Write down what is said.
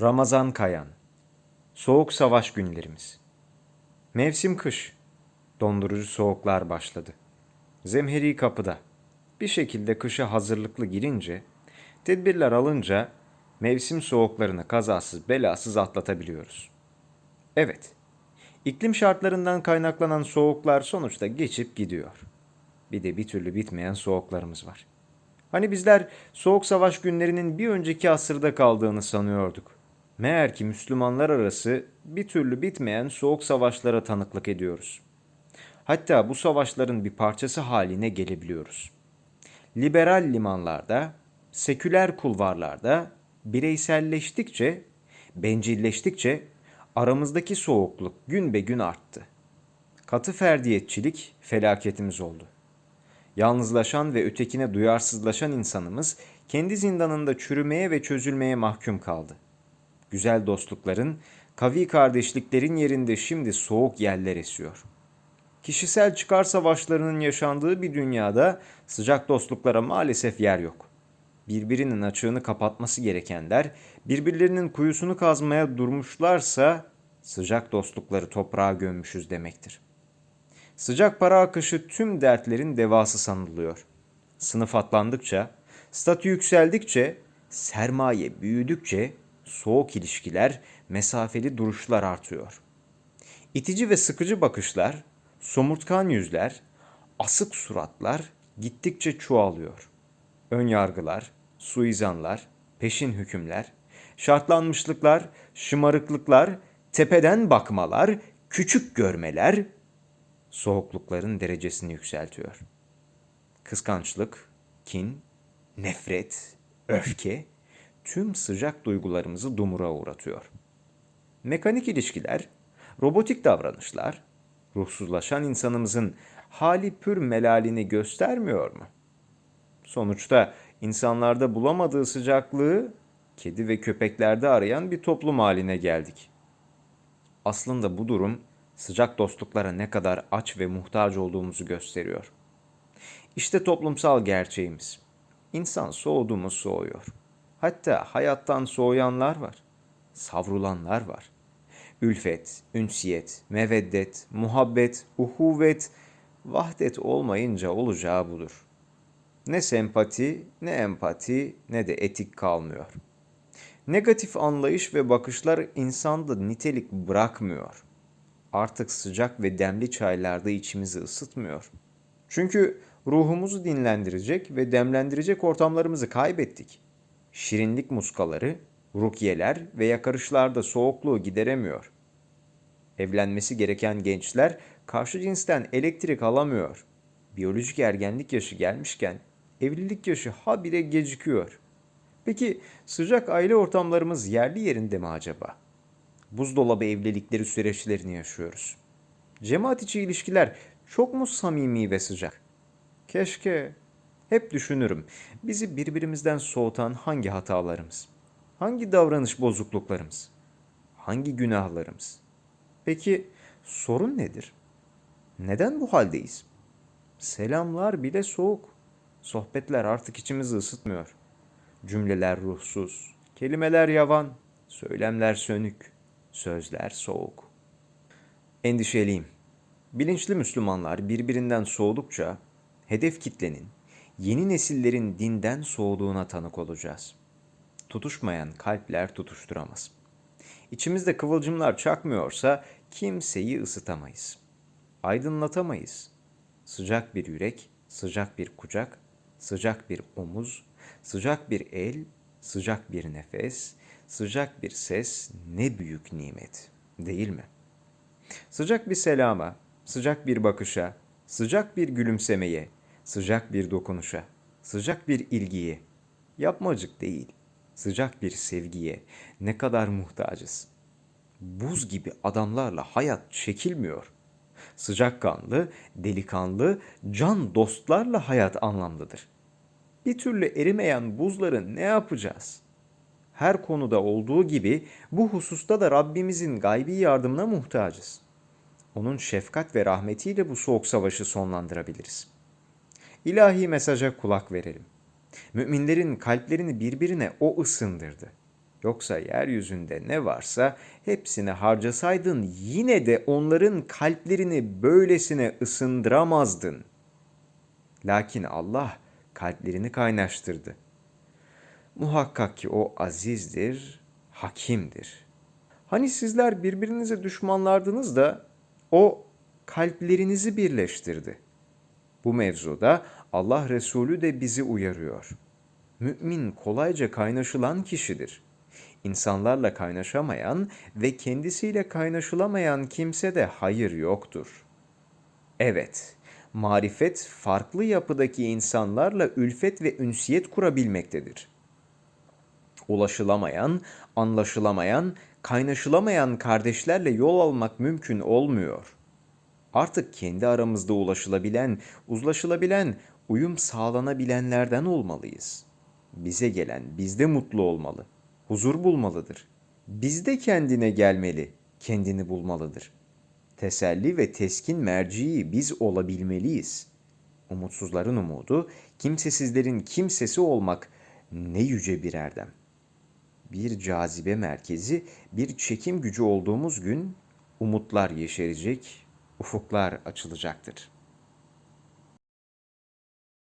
Ramazan Kayan Soğuk savaş günlerimiz Mevsim kış Dondurucu soğuklar başladı. Zemheri kapıda. Bir şekilde kışa hazırlıklı girince, tedbirler alınca mevsim soğuklarını kazasız belasız atlatabiliyoruz. Evet, iklim şartlarından kaynaklanan soğuklar sonuçta geçip gidiyor. Bir de bir türlü bitmeyen soğuklarımız var. Hani bizler soğuk savaş günlerinin bir önceki asırda kaldığını sanıyorduk. Meğer ki Müslümanlar arası bir türlü bitmeyen soğuk savaşlara tanıklık ediyoruz. Hatta bu savaşların bir parçası haline gelebiliyoruz. Liberal limanlarda, seküler kulvarlarda bireyselleştikçe, bencilleştikçe aramızdaki soğukluk gün be gün arttı. Katı ferdiyetçilik felaketimiz oldu. Yalnızlaşan ve ötekine duyarsızlaşan insanımız kendi zindanında çürümeye ve çözülmeye mahkum kaldı. Güzel dostlukların, kavi kardeşliklerin yerinde şimdi soğuk yerler esiyor. Kişisel çıkar savaşlarının yaşandığı bir dünyada sıcak dostluklara maalesef yer yok. Birbirinin açığını kapatması gerekenler birbirlerinin kuyusunu kazmaya durmuşlarsa sıcak dostlukları toprağa gömmüşüz demektir. Sıcak para akışı tüm dertlerin devası sanılıyor. Sınıf atlandıkça, statü yükseldikçe, sermaye büyüdükçe soğuk ilişkiler, mesafeli duruşlar artıyor. İtici ve sıkıcı bakışlar, somurtkan yüzler, asık suratlar gittikçe çoğalıyor. Ön yargılar, suizanlar, peşin hükümler, şartlanmışlıklar, şımarıklıklar, tepeden bakmalar, küçük görmeler soğuklukların derecesini yükseltiyor. Kıskançlık, kin, nefret, öfke tüm sıcak duygularımızı dumura uğratıyor. Mekanik ilişkiler, robotik davranışlar, ruhsuzlaşan insanımızın hali pür melalini göstermiyor mu? Sonuçta insanlarda bulamadığı sıcaklığı kedi ve köpeklerde arayan bir toplum haline geldik. Aslında bu durum sıcak dostluklara ne kadar aç ve muhtaç olduğumuzu gösteriyor. İşte toplumsal gerçeğimiz. İnsan soğudu mu soğuyor. Hatta hayattan soğuyanlar var. Savrulanlar var. Ülfet, ünsiyet, meveddet, muhabbet, uhuvvet, vahdet olmayınca olacağı budur. Ne sempati, ne empati, ne de etik kalmıyor. Negatif anlayış ve bakışlar insanda nitelik bırakmıyor. Artık sıcak ve demli çaylarda içimizi ısıtmıyor. Çünkü ruhumuzu dinlendirecek ve demlendirecek ortamlarımızı kaybettik. Şirinlik muskaları, rukiyeler ve yakarışlarda soğukluğu gideremiyor. Evlenmesi gereken gençler karşı cinsten elektrik alamıyor. Biyolojik ergenlik yaşı gelmişken evlilik yaşı habire gecikiyor. Peki sıcak aile ortamlarımız yerli yerinde mi acaba? Buzdolabı evlilikleri süreçlerini yaşıyoruz. Cemaat içi ilişkiler çok mu samimi ve sıcak? Keşke hep düşünürüm. Bizi birbirimizden soğutan hangi hatalarımız? Hangi davranış bozukluklarımız? Hangi günahlarımız? Peki sorun nedir? Neden bu haldeyiz? Selamlar bile soğuk. Sohbetler artık içimizi ısıtmıyor. Cümleler ruhsuz, kelimeler yavan, söylemler sönük, sözler soğuk. Endişeliyim. Bilinçli Müslümanlar birbirinden soğudukça hedef kitlenin, yeni nesillerin dinden soğuduğuna tanık olacağız. Tutuşmayan kalpler tutuşturamaz. İçimizde kıvılcımlar çakmıyorsa kimseyi ısıtamayız. Aydınlatamayız. Sıcak bir yürek, sıcak bir kucak, sıcak bir omuz, sıcak bir el, sıcak bir nefes, sıcak bir ses ne büyük nimet, değil mi? Sıcak bir selama, sıcak bir bakışa, sıcak bir gülümsemeye, sıcak bir dokunuşa, sıcak bir ilgiye, yapmacık değil, sıcak bir sevgiye ne kadar muhtacız. Buz gibi adamlarla hayat çekilmiyor. Sıcakkanlı, delikanlı, can dostlarla hayat anlamlıdır. Bir türlü erimeyen buzları ne yapacağız? Her konuda olduğu gibi bu hususta da Rabbimizin gaybi yardımına muhtacız. Onun şefkat ve rahmetiyle bu soğuk savaşı sonlandırabiliriz.'' İlahi mesaja kulak verelim. Müminlerin kalplerini birbirine o ısındırdı. Yoksa yeryüzünde ne varsa hepsini harcasaydın yine de onların kalplerini böylesine ısındıramazdın. Lakin Allah kalplerini kaynaştırdı. Muhakkak ki o azizdir, hakimdir. Hani sizler birbirinize düşmanlardınız da o kalplerinizi birleştirdi. Bu mevzuda Allah Resulü de bizi uyarıyor. Mümin kolayca kaynaşılan kişidir. İnsanlarla kaynaşamayan ve kendisiyle kaynaşılamayan kimse de hayır yoktur. Evet, marifet farklı yapıdaki insanlarla ülfet ve ünsiyet kurabilmektedir. Ulaşılamayan, anlaşılamayan, kaynaşılamayan kardeşlerle yol almak mümkün olmuyor. Artık kendi aramızda ulaşılabilen, uzlaşılabilen, uyum sağlanabilenlerden olmalıyız. Bize gelen bizde mutlu olmalı, huzur bulmalıdır. Bizde kendine gelmeli, kendini bulmalıdır. Teselli ve teskin merciği biz olabilmeliyiz. Umutsuzların umudu, kimsesizlerin kimsesi olmak ne yüce bir erdem bir cazibe merkezi, bir çekim gücü olduğumuz gün umutlar yeşerecek, ufuklar açılacaktır.''